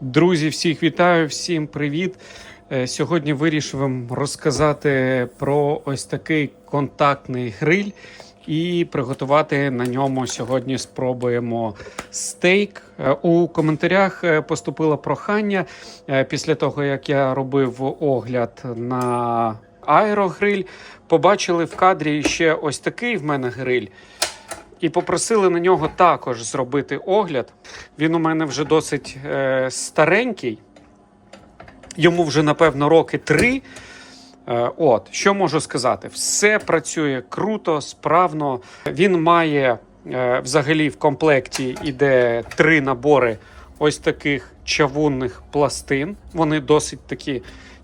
Друзі, всіх вітаю, всім привіт. Е, Сьогодні вирішив вам розказати про ось такий контактний гриль і приготувати на ньому сьогодні спробуємо стейк. Е, У коментарях е, поступило прохання після того, як я робив огляд на аерогриль. Побачили в кадрі ще ось такий в мене гриль. І попросили на нього також зробити огляд. Він у мене вже досить е, старенький. Йому вже, напевно, роки три. Е, от, що можу сказати? Все працює круто, справно. Він має е, взагалі в комплекті іде три набори ось таких чавунних пластин. Вони досить такі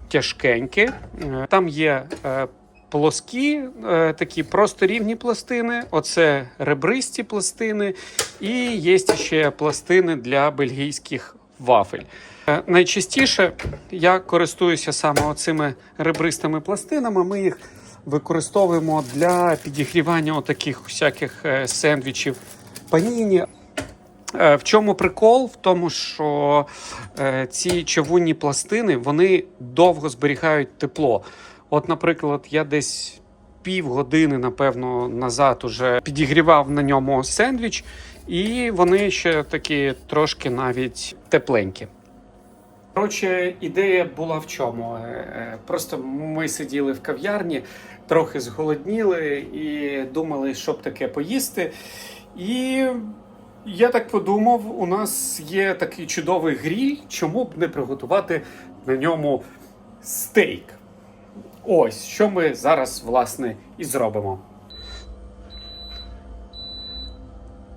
тяжкенькі. Е, Там є е, плоскі, е, такі просто рівні пластини. Оце ребристі пластини, і є ще пластини для бельгійських вафель. Е, Найчастіше я користуюся саме оцими ребристими пластинами. Ми їх використовуємо для підігрівання таких всяких е, сендвічів паніні. В чому прикол? В тому, що ці чавунні пластини вони довго зберігають тепло. От, наприклад, я десь півгодини, напевно, назад уже підігрівав на ньому сендвіч, і вони ще такі трошки навіть тепленькі. Коротше, ідея була в чому? Е, е, Просто ми сиділи в кав'ярні, трохи зголодніли і думали, що б таке поїсти. І я так подумав: у нас є такий чудовий гріль, чому б не приготувати на ньому стейк. Ось що ми зараз, власне, і зробимо.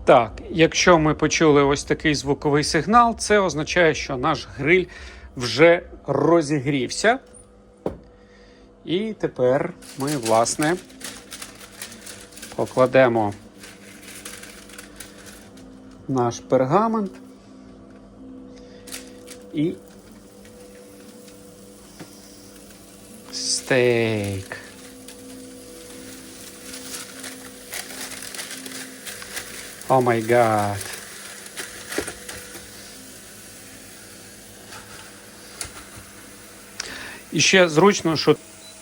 Так, якщо ми почули ось такий звуковий сигнал, це означає, що наш гриль вже розігрівся. І тепер ми, власне, покладемо наш пергамент і стейк. О май гад. І ще зручно, що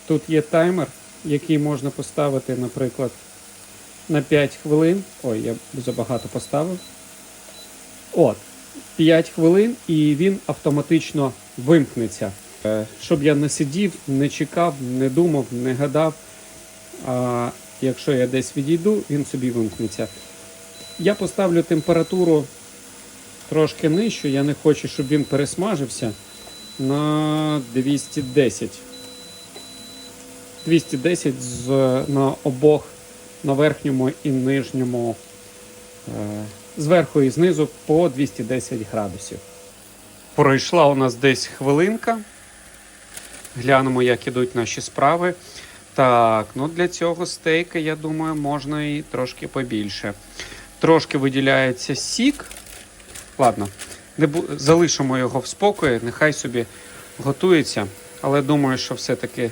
тут є таймер, який можна поставити, наприклад, на 5 хвилин. Ой, я забагато поставив. От, 5 хвилин, і він автоматично вимкнеться. Е, Щоб я не сидів, не чекав, не думав, не гадав. А якщо я десь відійду, він собі вимкнеться. Я поставлю температуру трошки нижчу, я не хочу, щоб він пересмажився на 210. 210 з, на обох, на верхньому і нижньому, е, зверху і знизу по 210 градусів. Пройшла у нас десь хвилинка. Глянемо, як ідуть наші справи. Так, ну для цього стейка, я думаю, можна і трошки побільше. Трошки виділяється сік. Ладно, не бу... залишимо його в спокої, нехай собі готується. Але думаю, що все-таки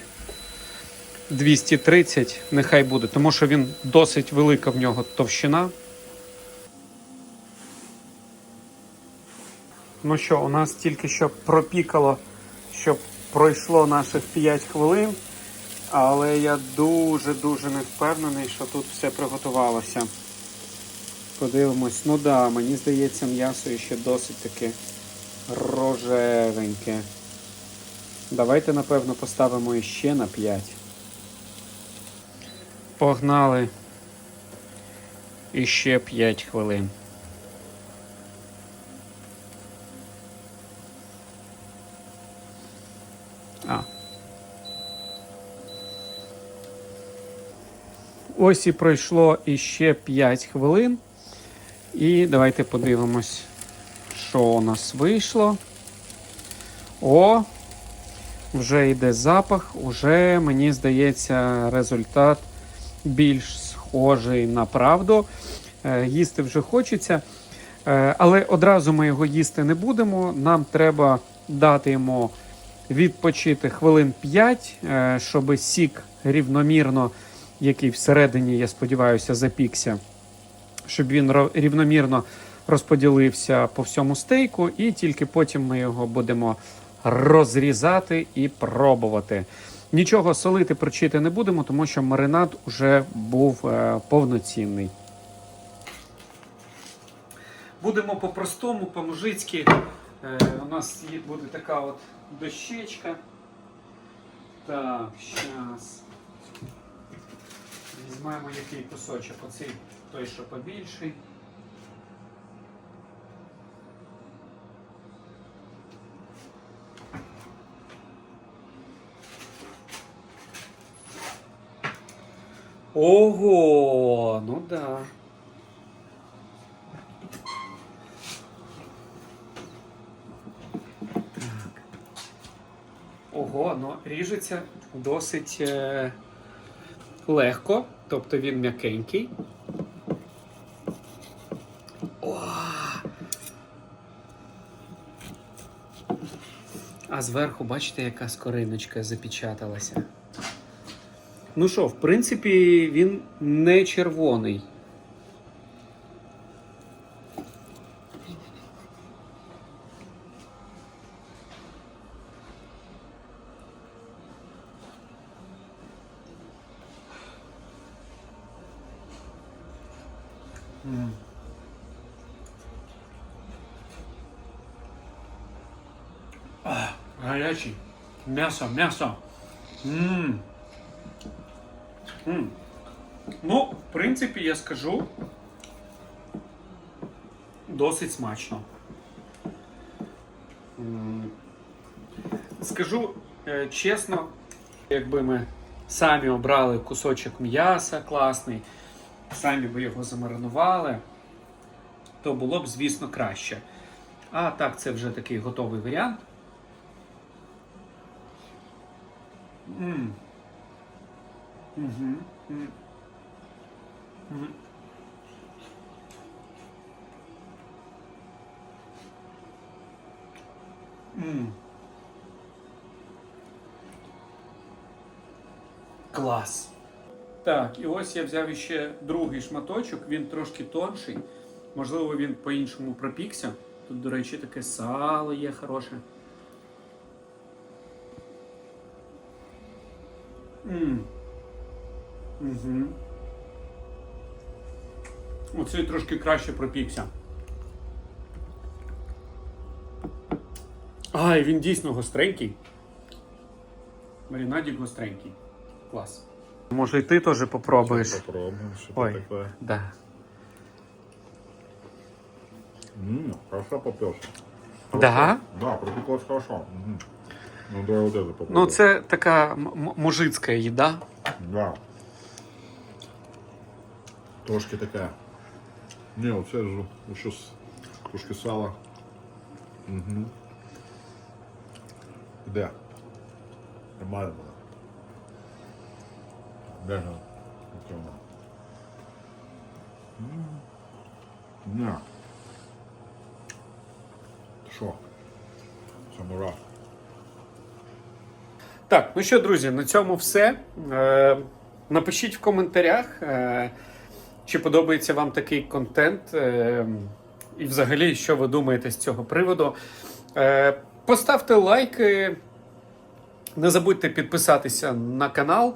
230 нехай буде, тому що він досить велика в нього товщина. Ну що, у нас тільки що пропікало, щоб пройшло наших 5 хвилин. Але я дуже-дуже не впевнений, що тут все приготувалося. Подивимось, ну да, мені здається, м'ясо ще досить таке рожевеньке. Давайте, напевно, поставимо іще на 5. Погнали. Іще 5 хвилин. Ось і пройшло іще 5 хвилин. І давайте подивимось, що у нас вийшло. О, вже йде запах, уже, мені здається, результат більш схожий на правду. Е, їсти вже хочеться. Е, але одразу ми його їсти не будемо. Нам треба дати йому відпочити хвилин 5, е, щоб сік рівномірно, який всередині, я сподіваюся, запікся, щоб він рівномірно розподілився по всьому стейку, і тільки потім ми його будемо розрізати і пробувати. Нічого солити, перчити не будемо, тому що маринад вже був е, повноцінний. Будемо по-простому, по-мужицьки. Е, у нас буде така от дощечка. Так, зараз. Візьмемо який кусочок. Оцей той, що побільший. Ого, ну да. Ого, ну ріжеться досить е, легко, тобто він м'якенький. О! А зверху, бачите, яка скориночка запечаталася. Ну що, в принципі, він не червоний. М. А, гарячий. М'ясо, м'ясо. Мм. М. Ну, в принципі, я скажу досить смачно. Скажу е, чесно, якби ми самі обрали кусочок м'яса класний, самі би його замаринували, то було б, звісно, краще. А так, це вже такий готовий варіант. М. Мгм. М. Мгм. М. Клас. Так, і ось я взяв ще другий шматочок, він трошки тонший. Можливо, він по-іншому пропікся. Тут, до речі, таке сало є хороше. М. Угу. Оцей трошки краще пропікся. Ай, він дійсно гостренький. Марінадік гостренький. Клас. Може і ти теж попробуєш. Попробуем, что Ой. такое. Да. М, хорошо попёрся. Да? Да, пропеклось хорошо. Мгм. Ну, давай вот это попробуем. Ну, це така м- м- мужицька їда. Да. Трошки такая. Не, вот це ж еще с... трошки сала. Угу. Де? Нормально було. У цьому? Не. Що? Самурай. Так, ну що, друзі, на цьому все. Е, напишіть в коментарях, е, чи подобається вам такий контент, е, і взагалі, що ви думаєте з цього приводу. Поставте лайки, не забудьте підписатися на канал.